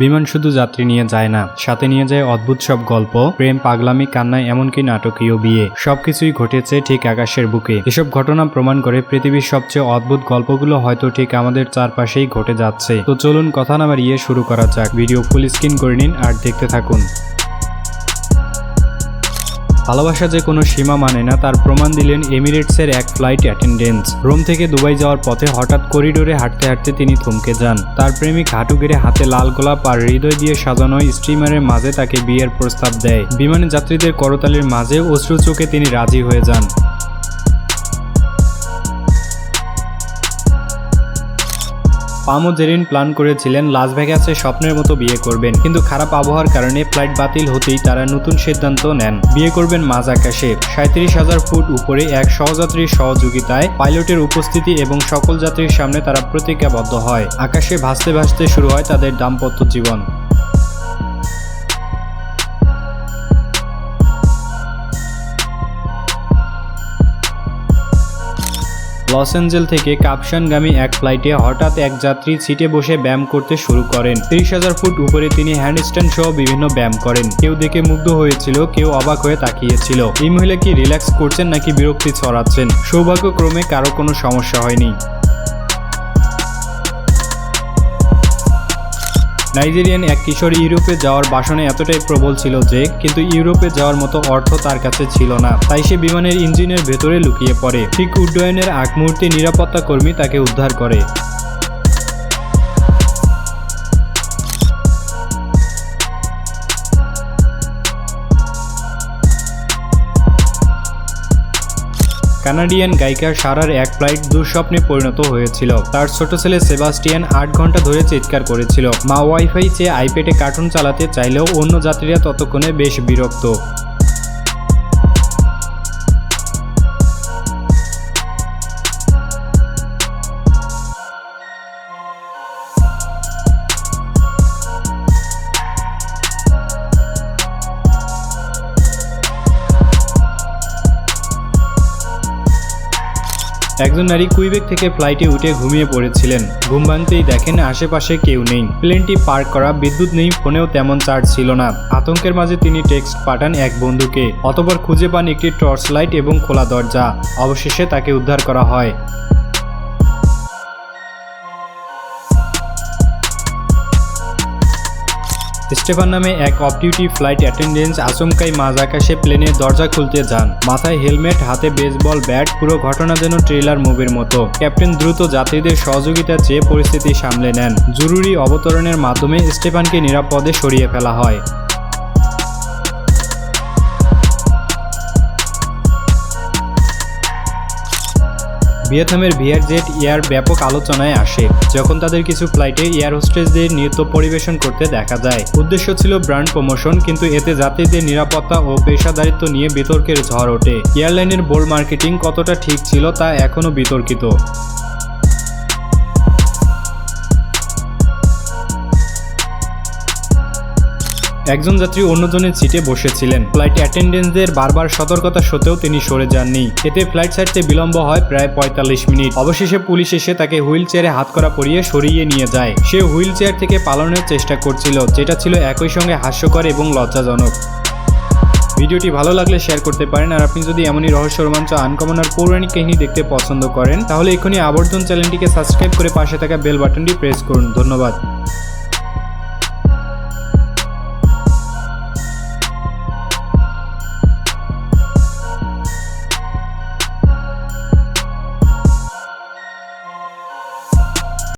বিমান শুধু যাত্রী নিয়ে যায় না, সাথে নিয়ে যায় অদ্ভুত সব গল্প, প্রেম, পাগলামি কান্না এমনকি নাটকীয় বিয়ে। সবকিছুই ঘটেছে ঠিক আকাশের বুকে। এসব ঘটনা প্রমাণ করে পৃথিবীর সবচেয়ে অদ্ভুত গল্পগুলো হয়তো ঠিক আমাদের চারপাশেই ঘটে যাচ্ছে। তো চলুন কথা না বাড়িয়ে শুরু করা যাক। ভিডিও ফুল স্ক্রিন করে নিন আর দেখতে থাকুন। ভালোবাসা যে কোনো সীমা মানে না, তার প্রমাণ দিলেন এমিরেটসের এক ফ্লাইট অ্যাটেন্ডেন্স রোম থেকে দুবাই যাওয়ার পথে হঠাৎ করিডোরে হাঁটতে হাঁটতে তিনি থমকে যান। তার প্রেমিক হাঁটু গেড়ে হাতে লাল গোলাপ আর হৃদয় দিয়ে সাজানো স্টিমারের মাঝে তাকে বিয়ের প্রস্তাব দেয়। বিমানে যাত্রীদের করতালির মাঝে অশ্রু চোখে তিনি রাজি হয়ে যান। পামো জেরিন প্ল্যান করেছিলেন, লাস ভেগাসে স্বপ্নের মতো বিয়ে করবেন। কিন্তু খারাপ আবহাওয়ার কারণে ফ্লাইট বাতিল হতেই তারা নতুন সিদ্ধান্ত নেন। বিয়ে করবেন মাঝ আকাশে সাঁত্রিশ হাজার ফুট উপরে এক সহযাত্রীর সহযোগিতায় পাইলটের উপস্থিতি এবং সকল যাত্রীর সামনে তারা প্রতিজ্ঞাবদ্ধ হয়। আকাশে ভাসতে ভাসতে শুরু হয় তাদের দাম্পত্য জীবন। লস অ্যাঞ্জেল থেকে কাপশানগামী এক ফ্লাইটে হঠাৎ এক যাত্রী সিটে বসে ব্যায়াম করতে শুরু করেন। তিরিশ হাজার ফুট উপরে তিনি হ্যান্ডস্ট্যান্ড সহ বিভিন্ন ব্যায়াম করেন। কেউ দেখে মুগ্ধ হয়েছিল, কেউ অবাক হয়ে তাকিয়েছিল। এই মহিলা কি রিল্যাক্স করছেন নাকি বিরক্তি ছড়াচ্ছেন? সৌভাগ্যক্রমে কারও কোনো সমস্যা হয়নি। নাইজেরিয়ান এক কিশোর ইউরোপে যাওয়ার বাসনে এতটাই প্রবল ছিল যে, কিন্তু ইউরোপে যাওয়ার মতো অর্থ তার কাছে ছিল না। তাই সে বিমানের ইঞ্জিনের ভেতরে লুকিয়ে পড়ে। ঠিক উড্ডয়নের আগ মুহূর্তে নিরাপত্তা কর্মী তাকে উদ্ধার করে। কানাডিয়ান গায়িকা সারার এক ফ্লাইট দুঃস্বপ্নে পরিণত হয়েছিল। তার ছোট ছেলে সেবাস্টিয়ান আট ঘণ্টা ধরে চিৎকার করেছিল। মা ওয়াইফাই চেয়ে আইপ্যাডে কার্টুন চালাতে চাইলেও অন্য যাত্রীরা ততক্ষণে বেশ বিরক্ত। একজন নারী কুইবেক থেকে ফ্লাইটে উঠে ঘুমিয়ে পড়েছিলেন। ঘুম দেখেন আশেপাশে কেউ নেই। প্লেনটি পার্ক করা, বিদ্যুৎ নেই, ফোনেও তেমন চার্জ ছিল না। আতঙ্কের মাঝে তিনি টেক্সট পাঠান এক বন্ধুকে। অতপর খুঁজে পান একটি টর্চ লাইট এবং খোলা দরজা। অবশেষে তাকে উদ্ধার করা হয়। স্টেফান নামে এক অফ ডিউটি ফ্লাইট অ্যাটেন্ডেন্স আচমকাই মাঝ আকাশে প্লেনের দরজা খুলতে যান। মাথায় হেলমেট, হাতে বেসবল, ব্যাট, পুরো ঘটনা যেন ট্রেলার মুভির মতো। ক্যাপ্টেন দ্রুত যাত্রীদের সহযোগিতা চেয়ে পরিস্থিতি সামলে নেন। জরুরি অবতরণের মাধ্যমে স্টেফানকে নিরাপদে সরিয়ে ফেলা হয়। ভিয়েতনামের ভিয়ার জেট এয়ার ব্যাপক আলোচনায় আসে, যখন তাদের কিছু ফ্লাইটে এয়ার হোস্টেসদের নৃত্য পরিবেশন করতে দেখা যায়। উদ্দেশ্য ছিল ব্র্যান্ড প্রমোশন, কিন্তু এতে যাত্রীদের নিরাপত্তা ও পেশাদারিত্ব নিয়ে বিতর্কের ঝড় ওঠে। এয়ারলাইনের বোল্ড মার্কেটিং কতটা ঠিক ছিল তা এখনও বিতর্কিত। একজন যাত্রী অন্যজনের সিটে বসেছিলেন। ফ্লাইট অ্যাটেন্ডেন্টদের বারবার সতর্কতা সত্ত্বেও তিনি সরে যাননি। এতে ফ্লাইট ছাড়তে বিলম্ব হয় প্রায় পঁয়তাল্লিশ মিনিট। অবশেষে পুলিশ এসে তাকে হুইল চেয়ারে হাত করা পরিয়ে সরিয়ে নিয়ে যায়। সে হুইল চেয়ার থেকে পালানোর চেষ্টা করছিল, যেটা ছিল একই সঙ্গে হাস্যকর এবং লজ্জাজনক। ভিডিওটি ভালো লাগলে শেয়ার করতে পারেন, আর আপনি যদি এমনই রহস্য, রোমাঞ্চ আনকমন আর পৌরাণিক কাহিনী দেখতে পছন্দ করেন, তাহলে এখনই আবর্তন চ্যানেলটিকে সাবস্ক্রাইব করে পাশে থাকা বেল বাটনটি প্রেস করুন। ধন্যবাদ।